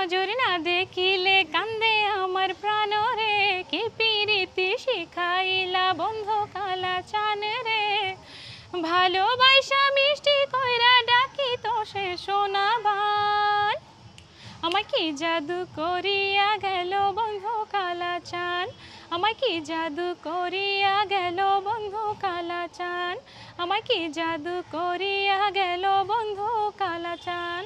নজর না দেখিলে কান্দে আমার প্রাণ রে। কি পিরিতি শিখাইলা বন্ধ কালা চান রে। ভালোবাসা মিষ্টি কইরা ডাকি তো সে সোনাবান আমায় কি জাদু করিয়া গেল বন্ধু কালা চান? আমায় কি জাদু করিয়া গেল বন্ধু কালা চান? আমায় কি জাদু করিয়া গেল বন্ধু কালা চান?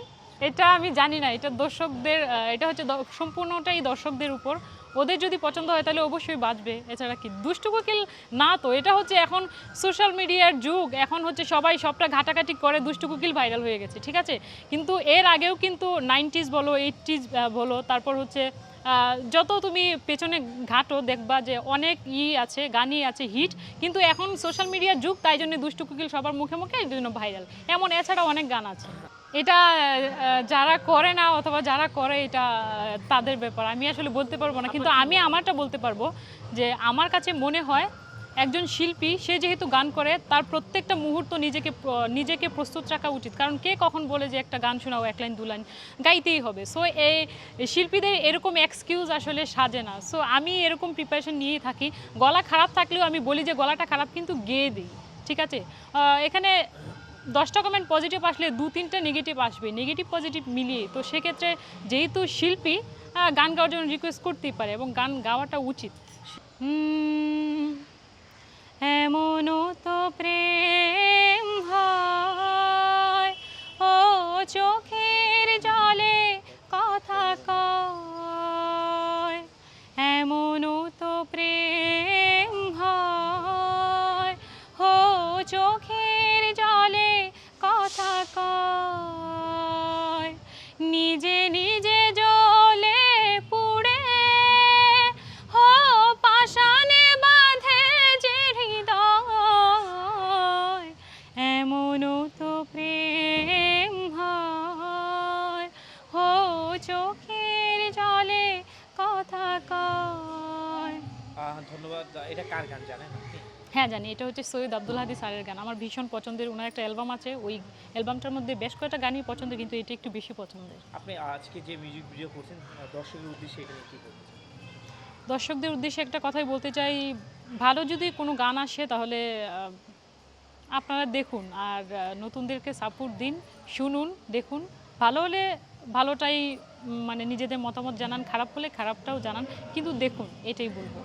এটা আমি জানি না, এটা দর্শকদের এটা হচ্ছে সম্পূর্ণটাই দর্শকদের উপর। ওদের যদি পছন্দ হয় তাহলে অবশ্যই বাঁচবে, এছাড়া কি? দুষ্টু কোকিল না তো, এটা হচ্ছে এখন সোশ্যাল মিডিয়ার যুগ। এখন হচ্ছে সবাই সবটা ঘাটাঘাটি করে, দুষ্টু কোকিল ভাইরাল হয়ে গেছে, ঠিক আছে? কিন্তু এর আগেও কিন্তু নাইনটিজ বলো এইটিজ বলো, তারপর হচ্ছে যত তুমি পেছনে ঘাটো, দেখবা যে অনেক ই আছে, গানই আছে হিট কিন্তু এখন সোশ্যাল মিডিয়ার যুগ, তাই জন্য দুষ্টু কোকিল সবার মুখে মুখে এই জন্য ভাইরাল এমন এছাড়া অনেক গান আছে। এটা যারা করে না অথবা যারা করে, এটা তাদের ব্যাপার। আমি আসলে বলতে পারব না, কিন্তু আমি আমারটা বলতে পারব যে, আমার কাছে মনে হয় একজন শিল্পী, সে যেহেতু গান করে, তার প্রত্যেকটা মুহূর্ত নিজেকে নিজেকে প্রস্তুত রাখা উচিত। কারণ কে কখন বলে যে, একটা গান শোনাও, এক লাইন, দু লাইন, গাইতেই হবে। সো এই শিল্পীদের এরকম এক্সকিউজ আসলে সাজে না। সো আমি এরকম প্রিপারেশন নিয়েই থাকি। গলা খারাপ থাকলেও আমি বলি যে, গলাটা খারাপ, কিন্তু গেয়ে দিই। ঠিক আছে? এখানে দশটা কমেন্ট পজিটিভ আসলে দু তিনটা নেগেটিভ আসবে। নেগেটিভ পজিটিভ মিলিয়ে। তো সেক্ষেত্রে যেহেতু শিল্পী গান গাওয়ার জন্য রিকোয়েস্ট করতেই পারে এবং গান গাওয়াটা উচিত। চোখের জলে কথা কয়। ধন্যবাদ। এটা কার গান জানেন হ্যাঁ জানি। এটা হচ্ছে সৈয়দ আব্দুল হাদি স্যারের গান। আমার ভীষণ পছন্দের ওনার একটা অ্যালবাম আছে। ওই অ্যালবামটার মধ্যে বেশ কয়েকটা গানই পছন্দের কিন্তু এটা একটু বেশি পছন্দের। আপনি আজকে যে মিউজিক ভিডিও করছেন দর্শকের উদ্দেশ্যে এখানে কি দর্শকদের উদ্দেশ্যে একটা কথাই বলতে চাই। ভালো যদি কোনো গান আসে তাহলে আপনারা দেখুন। আর নতুনদেরকে সাপোর্ট দিন শুনুন দেখুন। ভালো হলে ভালোটাই মানে নিজেদের মতামত জানান খারাপ হলে খারাপটাও জানান। কিন্তু দেখুন এটাই বলব।